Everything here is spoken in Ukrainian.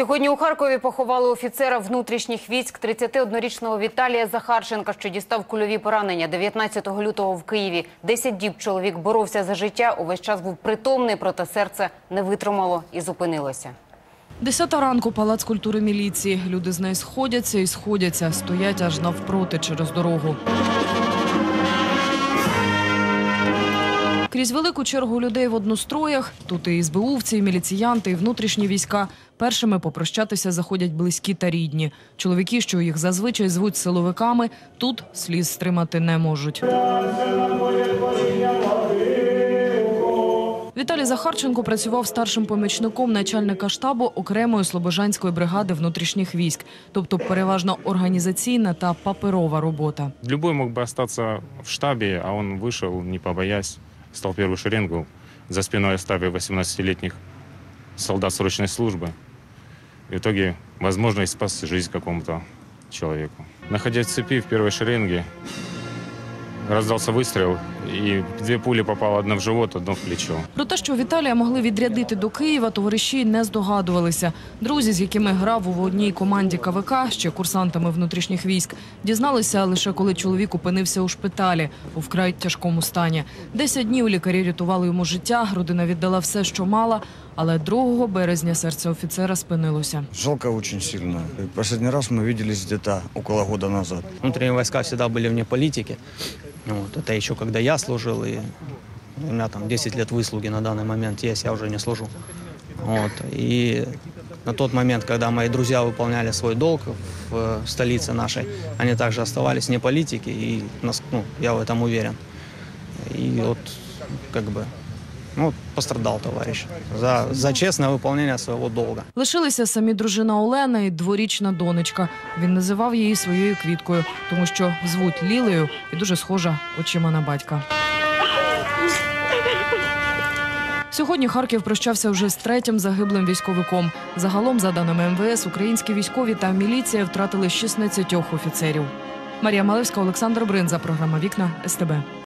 Сьогодні у Харкові поховали офіцера внутрішніх військ 31-річного Віталія Захарченка, що дістав кульові поранення 19 лютого в Києві. Десять діб чоловік боровся за життя. Увесь час був притомний, проте серце не витримало і зупинилося. Десята ранку палац культури міліції. Люди з неї сходяться і сходяться, стоять аж навпроти через дорогу. Крізь велику чергу людей в одностроях, тут і СБУвці, і міліціянти, і внутрішні війська. Першими попрощатися заходять близькі та рідні. Чоловіки, що їх зазвичай звуть силовиками, тут сліз стримати не можуть. Віталій Захарченко працював старшим помічником начальника штабу окремої слобожанської бригади внутрішніх військ, тобто переважно організаційна та паперова робота. Любой мог бы остаться в штабе, а он вышел, не побоясь, стал первую шеренгу, за спиной оставив 18-летних солдат срочной службы. В итоге, возможно, и спас жизнь какому-то человеку. Находясь в цепи в первой шеренге, раздался выстрел, и две пули попало одна в живот, одна в плечо. Про те, що Віталія могли відрядити до Києва, товариші не здогадувалися. Друзі, з якими грав у одній команді КВК, ще курсантами внутрішніх військ, дізналися лише коли чоловік опинився у шпиталі у вкрай тяжкому стані. Десять днів лікарі рятували йому життя. Родина віддала все, що мала. Але 2 березня серце офіцера спинилося. Жалко очень сильно. Последний раз мы виделись где-то около года назад. Внутренние войска всегда были вне политики. Вот, это еще когда я служил, и у меня там 10 лет выслуги на данный момент есть, я уже не служу. Вот, и на тот момент, когда мои друзья выполняли свой долг в э, столице нашей, они также оставались вне политики, и ну, я в этом уверен. И вот как бы ну, пострадал товарищ за, за честное выполнение своего долга. Лишилися самі дружина Олена і дворічна донечка. Він називав її своєю квіткою, тому що звуть Лілею і дуже схожа очима на батька. Сьогодні Харків прощався вже з третім загиблим військовиком. Загалом, за даними МВС, українські військові та міліція втратили 16 офіцерів. Марія Малевська, Олександр Бринза. Програма Вікна СТБ.